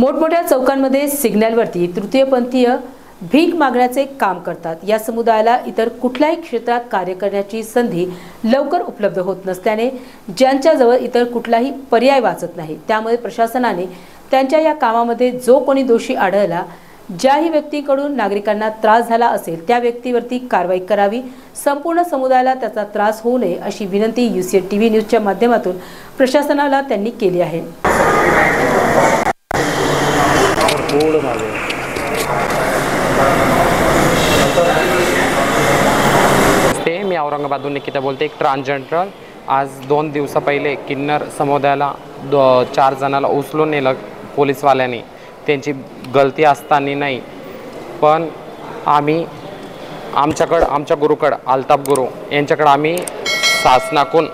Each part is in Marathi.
मोठमोठ्या चौकांमध्ये सिग्नलवरती तृतीयपंथीय भीक मागण्याचे काम करतात. या समुदायाला इतर कुठल्याही क्षेत्रात कार्य करण्याची संधी लवकर उपलब्ध होत नसल्याने ज्यांच्याजवळ इतर कुठलाही पर्याय वाचत नाही त्यामुळे प्रशासनाने त्यांच्या या कामामध्ये जो कोणी दोषी आढळला ज्याही व्यक्तीकडून नागरिकांना त्रास झाला असेल त्या व्यक्तीवरती कारवाई करावी. संपूर्ण समुदायाला त्याचा त्रास होऊ नये अशी विनंती युसीएन टी व्ही न्यूजच्या माध्यमातून प्रशासनाला त्यांनी केली आहे. थोडं मागे. ते मी औरंगाबादहून निकिता बोलते एक ट्रान्सजेंडर आज दोन दिवसा पहिले किन्नर समुदायाला दो चार जणाला उचलून नेलं पोलीसवाल्यांनी. त्यांची गलती असताना नाही पण आम्ही आमच्याकडं आमच्या गुरुकडं आलताप गुरु यांच्याकडं आम्ही शासनाकून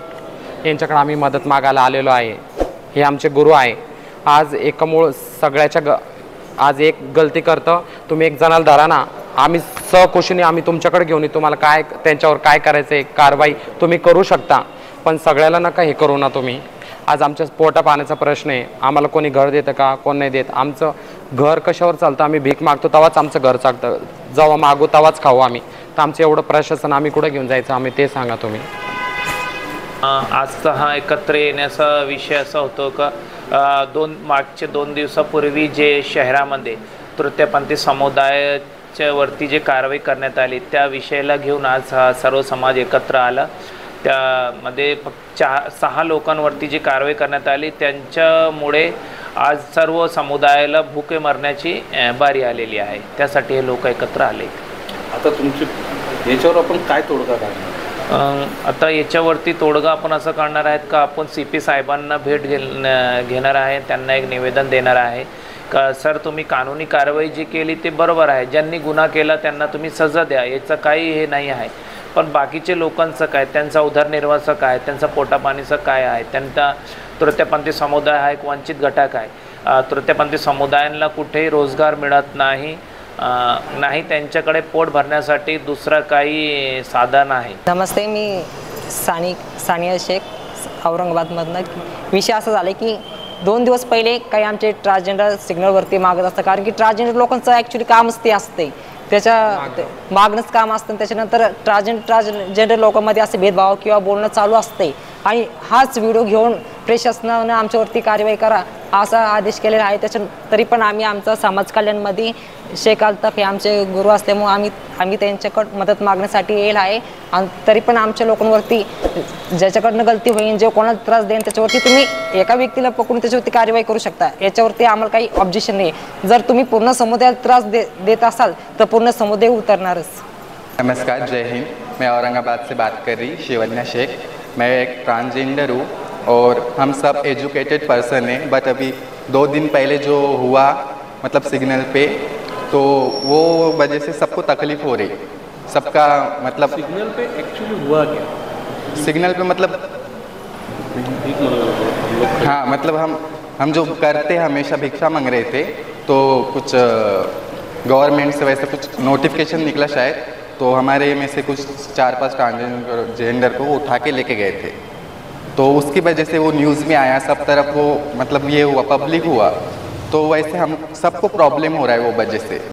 यांच्याकडं आम्ही मदत मागायला आलेलो आहे. हे आमचे गुरु आहे. आज एकामुळं सगळ्याच्या ग आज एक गलती करतं. तुम्ही एक जणाला धरा ना आम्ही सकुशीने आम्ही तुमच्याकडे घेऊन येऊ तुम्हाला काय त्यांच्यावर काय करायचं आहे कारवाई तुम्ही करू शकता. पण सगळ्याला नका हे करू ना तुम्ही. आज आमच्या पोटा पाण्याचा प्रश्न आहे. आम्हाला कोणी घर देतं का? कोण नाही देत? आमचं घर कशावर चालतं? आम्ही भीक मागतो तेव्हाच आमचं घर चालतं. जेव्हा मागू तेव्हाच खाऊ आम्ही. तर आमचं एवढं प्रशासन आम्ही कुठं घेऊन जायचं? आम्ही ते सांगा तुम्ही. आजचा हा एकत्र येण्याचा विषय असा होतो का? दोन मागचे दोन दिवसापूर्वी जे शहरामध्ये तृतीयपंथी समुदायाच्या वरती जे कारवाई करण्यात आली त्या विषयाला घेऊन आज हा सर्व समाज एकत्र आला. त्यामध्ये फक्त चार सहा लोकांवरती जी कारवाई करण्यात आली त्यांच्यामुळे आज सर्व समुदायाला भुके मरण्याची बारी आलेली आहे. त्यासाठी हे लोक एकत्र आले आता तुमची याच्यावर आपण काय तोडगा काढणार? आता याच्यावरती तोडगा आपण असं करणार आहेत का? आपण सी पी साहेबांना भेट घे घेणार आहे त्यांना एक निवेदन देणार आहे. का सर तुम्ही कानूनी कारवाई जी केली ते बरोबर आहे. ज्यांनी गुन्हा केला त्यांना तुम्ही सजा द्या. याचं काही हे नाही आहे. पण बाकीचे लोकांचं काय? त्यांचा उदरनिर्वाहाचं काय? त्यांचा पोटापाणीचं काय आहे? त्यांचा तृतीयपंथी समुदाय हा एक वंचित घटक आहे. तृतीयपंथी समुदायांना कुठेही रोजगार मिळत नाही. नाही त्यांच्याकडे पोट भरण्यासाठी दुसरं काही साधन आहे. नमस्ते मी सानी सानिया शेख औरंगाबादमधनं. विषय असं झालं की दोन दिवस पहिले काही आमचे ट्रान्सजेंडर सिग्नलवरती मागत असतं कारण की ट्रान्सजेंडर लोकांचं ॲक्च्युली कामच ते असते. त्याच्या मागणंच काम असतं. आणि त्याच्यानंतर ट्रान्सजेंडर ट्रान्सजेंडर लोकांमध्ये असे भेदभाव किंवा बोलणं चालू असते. आणि हाच व्हिडिओ घेऊन प्रशासनानं आमच्यावरती कारवाई करा. असा आदेश केलेला आहे. त्याच्या तरी पण आम्ही आमचा समाज कल्याणमध्ये शेख अल्ताफ हे आमचे गुरु असल्यामुळे आम्ही आम्ही त्यांच्याकडं मदत मागण्यासाठी येईल आहे. आणि तरी पण आमच्या लोकांवरती ज्याच्याकडनं गलती होईल जे कोणाला त्रास देईन त्याच्यावरती तुम्ही एका व्यक्तीला पकडून त्याच्यावरती कारवाई करू शकता. याच्यावरती आम्हाला काही ऑब्जेक्शन नाही जर तुम्ही पूर्ण समुदायाला त्रास दे देत असाल तर पूर्ण समुदाय उतरणारच. नमस्कार जय हिंद. मैं औरंगाबाद से बात कर रही शिवन्या शेख. मैं एक ट्रांसजेंडर हूँ. और हम सब एजुकेटेड पर्सन हैं बट अभी दो दिन पहले जो हुआ मतलब सिग्नल पे तो वो वजह से सबको तकलीफ़ हो रही। सबका मतलब सिग्नल पे एक्चुअली हुआ क्या? सिग्नल पे मतलब हाँ मतलब हम हम जो करते हमेशा भिक्षा मांग रहे थे तो कुछ गवर्नमेंट से वैसे कुछ नोटिफिकेशन निकला शायद तो हमारे में से कुछ चार पाँच ट्रांसजेंडर को उठा के लेके गए थे। तो उसकी वजह से वो न्यूज़ में आया सब तरफ वो मतलब ये हुआ पब्लिक हुआ तो वैसे हम सबको प्रॉब्लम हो रहा है वो वजह से।